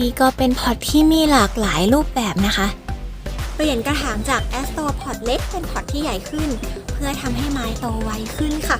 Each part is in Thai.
นี่ก็เป็นพอร์ตที่มีหลากหลายรูปแบบนะคะ เปลี่ยนกระถางจากแอสโตพอร์ตเล็กเป็นพอร์ตที่ใหญ่ขึ้น เพื่อทำให้ไม้โตไวขึ้นค่ะ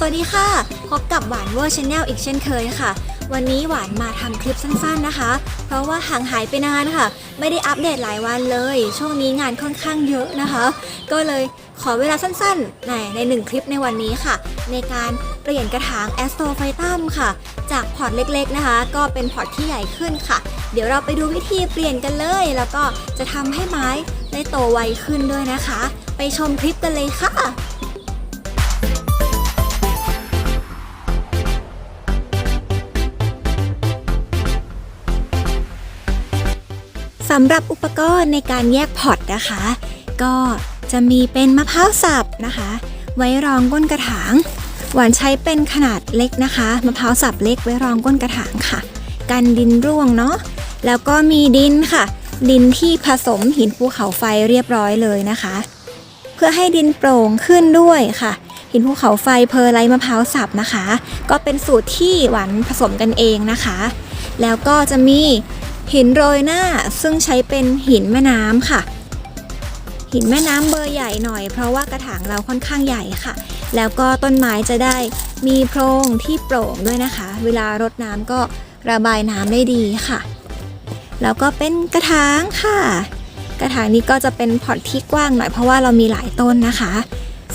สวัสดีค่ะ พบกับหวานเวอร์ชาแนลอีกเช่นเคยค่ะ วันนี้หวานมาทำคลิปสั้นๆนะคะ เพราะว่าห่างหายไปนานค่ะ ไม่ได้อัปเดตหลายวันเลย ช่วงนี้งานค่อนข้างเยอะนะคะ ก็เลยขอเวลาสั้นๆ ในในหนึ่งคลิปในวันนี้ค่ะ ในการเปลี่ยนกระถางแอสโตไฟตัมค่ะ จากพอร์ตเล็กๆนะคะ ก็เป็นพอร์ตที่ใหญ่ขึ้นค่ะ เดี๋ยวเราไปดูวิธีเปลี่ยนกันเลย แล้วก็จะทำให้ไม้ได้โตไวขึ้นด้วยนะคะ ไปชมคลิปกันเลยค่ะ สำหรับอุปกรณ์ในการแยกพอตนะคะ ก็จะมีเป็นมะพร้าวสับนะคะ ไว้รองก้นกระถาง หวานใช้เป็นขนาดเล็กนะคะมะพร้าวสับเล็กไว้รองก้นกระถางค่ะ กันดินร่วงเนาะแล้วก็มีดินค่ะ ดินที่ผสมหินภูเขาไฟเรียบร้อยเลยนะคะ เพื่อให้ดินโปร่งขึ้นด้วยค่ะ หินภูเขาไฟเพอร์ไลท์มะพร้าวสับนะคะ ก็เป็นสูตรที่หวานผสมกันเองนะคะ แล้วก็จะมี หินโรยหน้าซึ่งใช้เป็นหินแม่น้ำค่ะ หินแม่น้ำเบอร์ใหญ่หน่อย เพราะว่ากระถางเราค่อนข้างใหญ่ค่ะ แล้วก็ต้นไม้จะได้มีโพรงที่โปร่งด้วยนะคะ เวลารดน้ำก็ระบายน้ำได้ดีค่ะ แล้วก็เป็นกระถางค่ะ กระถางนี้ก็จะเป็นพอร์ตที่กว้างหน่อยเพราะว่าเรามีหลายต้นนะคะ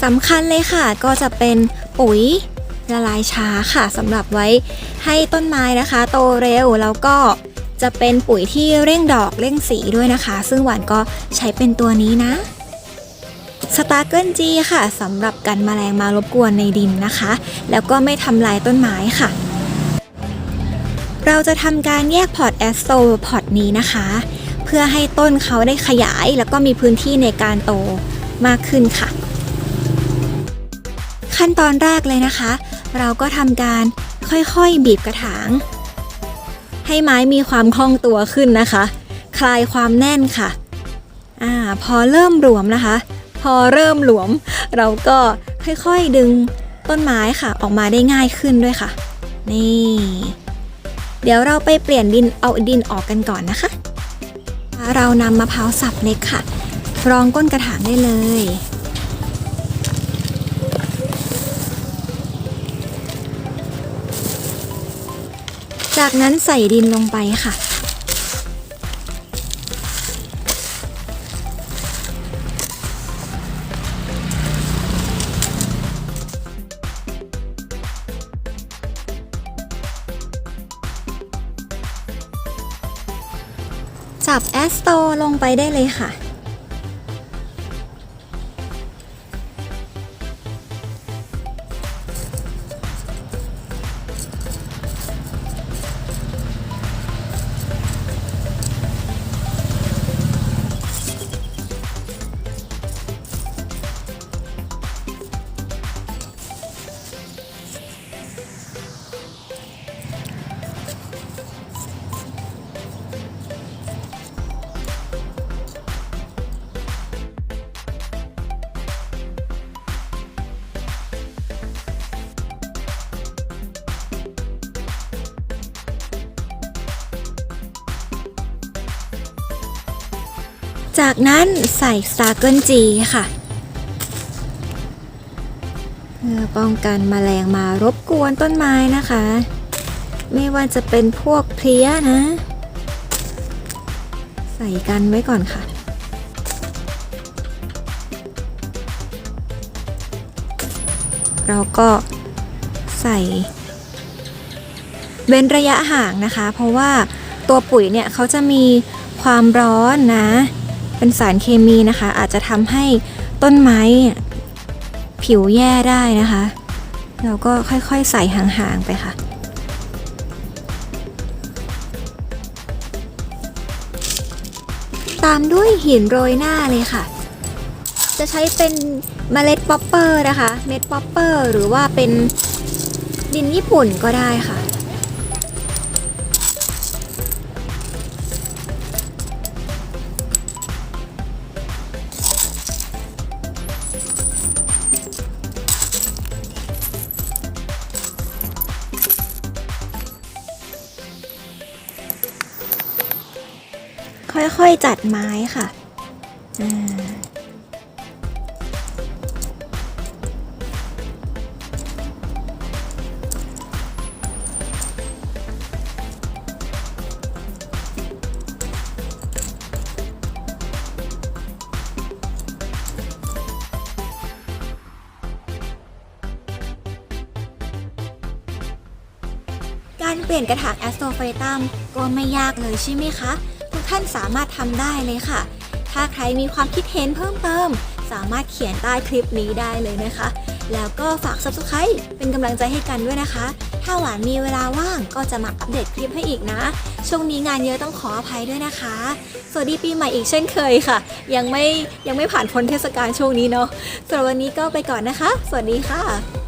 สำคัญเลยค่ะ ก็จะเป็นปุ๋ยละลายช้าค่ะสำหรับไว้ให้ต้นไม้นะคะ โตเร็วแล้วก็ จะเป็นปุ๋ยที่เร่งดอกเร่งสีด้วยนะคะ ซึ่งหวานก็ใช้เป็นตัวนี้นะสตาร์เกิลจีค่ะสำหรับกันแมลงมารบกวนในดินนะคะ แล้วก็ไม่ทำลายต้นไม้ค่ะ เราจะทำการแยกพอร์ตแอสโตพอร์ตนี้นะคะ เพื่อให้ต้นเขาได้ขยายแล้วก็มีพื้นที่ในการโตมากขึ้นค่ะ ขั้นตอนแรกเลยนะคะ เราก็ทำการค่อยๆบีบกระถาง ให้ไม้มีความคล่องตัวขึ้นนะคะ คลายความแน่นค่ะอ่าพอเริ่มหลวมนะคะ พอเริ่มหลวม เราก็ค่อยๆดึงต้นไม้ค่ะ ออกมาได้ง่ายขึ้นด้วยค่ะ นี่ เดี๋ยวเราไปเปลี่ยนดินเอาดินออกกันก่อนนะคะ เรานำมะพร้าวสับเล็กค่ะ รองก้นกระถางได้เลย จากนั้นใส่ดินลงไปค่ะจับแอสโตลงไปได้เลยค่ะ จากนั้นใส่สตาร์เกิลจีค่ะเพื่อป้องกันแมลงมารบกวนต้นไม้นะคะ ไม่ว่าจะเป็นพวกเพลี้ยนะ ใส่กันไว้ก่อนค่ะ เราก็ใส่เว้นระยะห่างนะคะ เพราะว่าตัวปุ๋ยเนี่ยเขาจะมีความร้อนนะ เป็นสารเคมีนะคะ อาจจะทำให้ต้นไม้ผิวแย่ได้นะคะ เราก็ค่อยๆใส่ห่างๆไปค่ะ ตามด้วยหินโรยหน้าเลยค่ะ จะใช้เป็นเมล็ดป๊อปเปอร์นะคะ เม็ดป๊อปเปอร์หรือว่าเป็นดินญี่ปุ่นก็ได้ค่ะ ค่อยๆจัดไม้ค่ะการเปลี่ยนกระถางแอสโตไฟตัมก็ไม่ยากเลยใช่ไหมคะ ท่านสามารถทำได้เลยค่ะ ถ้าใครมีความคิดเห็นเพิ่มเติม สามารถเขียนใต้คลิปนี้ได้เลยนะคะ แล้วก็ฝาก subscribe เป็นกำลังใจให้กันด้วยนะคะ ถ้าหวานมีเวลาว่างก็จะมาอัปเดตคลิปให้อีกนะ ช่วงนี้งานเยอะต้องขออภัยด้วยนะคะ สวัสดีปีใหม่อีกเช่นเคยค่ะ ยังไม่ยังไม่ผ่านพ้นเทศกาลช่วงนี้เนาะสำหรับวันนี้ก็ไปก่อนนะคะ สวัสดีค่ะ